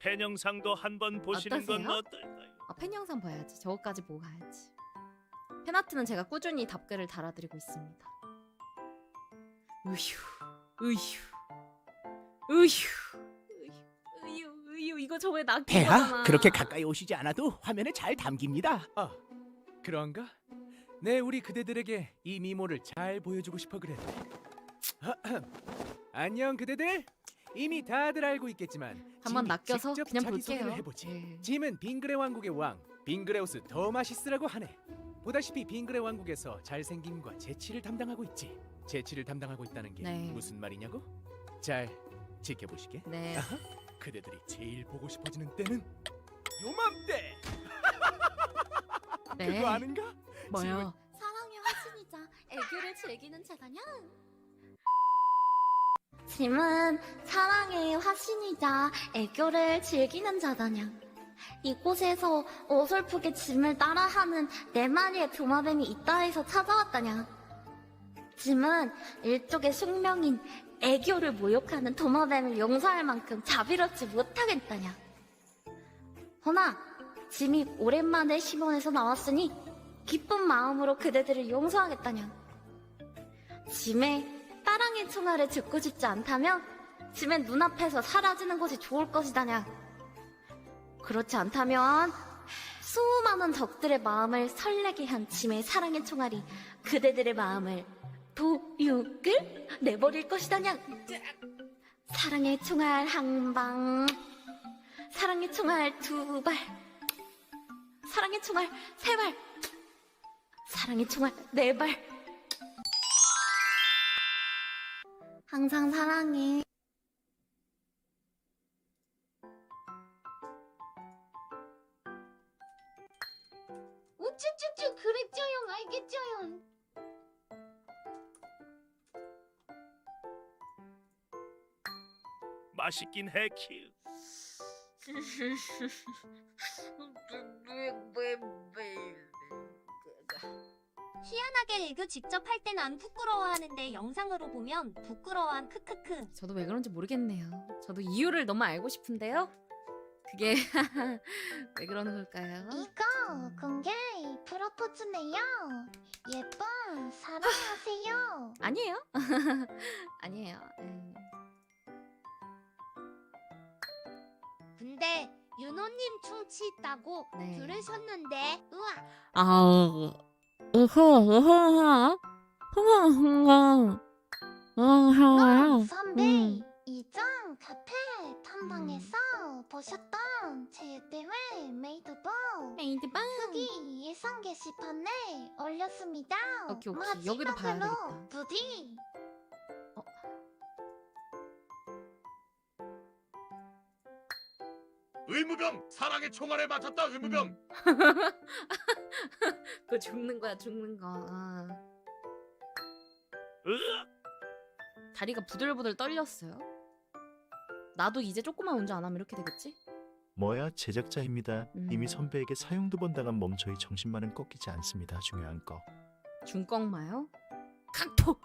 팬 영상도 한번 보시는 건 어떠세요? 어떨까요? 아, 팬 영상 봐야지. 저거까지 보고 가야지. 팬아트는 제가 꾸준히 답글을 달아드리고 있습니다. 으휴, 으휴, 으휴, 으휴, 으휴, 으휴. 이거 저왜 낚인 폐하 거잖아. 그렇게 가까이 오시지 않아도 화면에 잘 담깁니다. 아, 그런가? 네, 우리 그대들에게 이 미모를 잘 보여주고 싶어 그래. 안녕 그대들. 이미 다들 알고 있겠지만 한번 짐이 낚여서 직접 그냥 자기 소개를 볼게요. 해보지. 네. 짐은 빙그레 왕국의 왕 빙그레우스 더 마시스라고 하네. 보다시피 빙그레 왕국에서 잘생김과 재치를 담당하고 있지. 재치를 담당하고 있다는 게 네. 무슨 말이냐고? 잘 지켜보시게. 네. 그대들이 제일 보고 싶어지는 때는 요맘때. 네. 그거 아는가? 뭐요? 사랑의 화신이자 애교를 즐기는 자다냐? 짐은 사랑의 화신이자 애교를 즐기는 자다냐? 이곳에서 어설프게 짐을 따라하는 네 마리의 도마뱀이 있다 해서 찾아왔다냐? 짐은 일종의 숙명인 애교를 모욕하는 도마뱀을 용서할 만큼 자비롭지 못하겠다냐? 허나 짐이 오랜만에 시몬에서 나왔으니 기쁜 마음으로 그대들을 용서하겠다냐. 짐의 따랑의 총알을 듣고 싶지 않다면 짐의 눈앞에서 사라지는 것이 좋을 것이다냐. 그렇지 않다면 수많은 적들의 마음을 설레게 한 짐의 사랑의 총알이 그대들의 마음을 도육을 내버릴 것이다냐. 사랑의 총알 한 방, 사랑의 총알 두 발, 사랑의 총알 세 발, 사랑의 총알 네 발. 항상 사랑해. 우쭈쭈쭈 그랬죠요 알겠죠요. 맛있긴 해 키. 희한하게 애교 직접 할 땐 안 부끄러워하는데 영상으로 보면 부끄러워한 크크크. 저도 왜 그런지 모르겠네요. 저도 이유를 너무 알고 싶은데요. 그게 왜 그러는 걸까요? 이거 공개 프로포즈네요. 예쁜 사랑하세요. 아니에요. 아니에요. 음. 근데 윤호님 충치 있다고 네. 들으셨는데 우와 아, 으허, 으허, 흥얼, 흥얼, 와, 으허, 선배 음. 이전 카페 탐방에서 보셨던 제 대회 메이드복 메이드빵. 후기 예상 게시판에 올렸습니다. 오케이, 오케이. 여기도 봐야 마지막으로 되겠다. 부디 의무병 사랑의 총알에 맞췄다 의무병 그거 죽는 거야, 죽는 거. 아. 으악! 다리가 부들부들 떨렸어요. 나도 이제 조금만 운전 안 하면 이렇게 되겠지? 뭐야 제작자입니다. 음. 이미 선배에게 사용 두 번 당한 멈춰이 정신만은 꺾이지 않습니다. 중요한 거. 중꺽마요? 각토!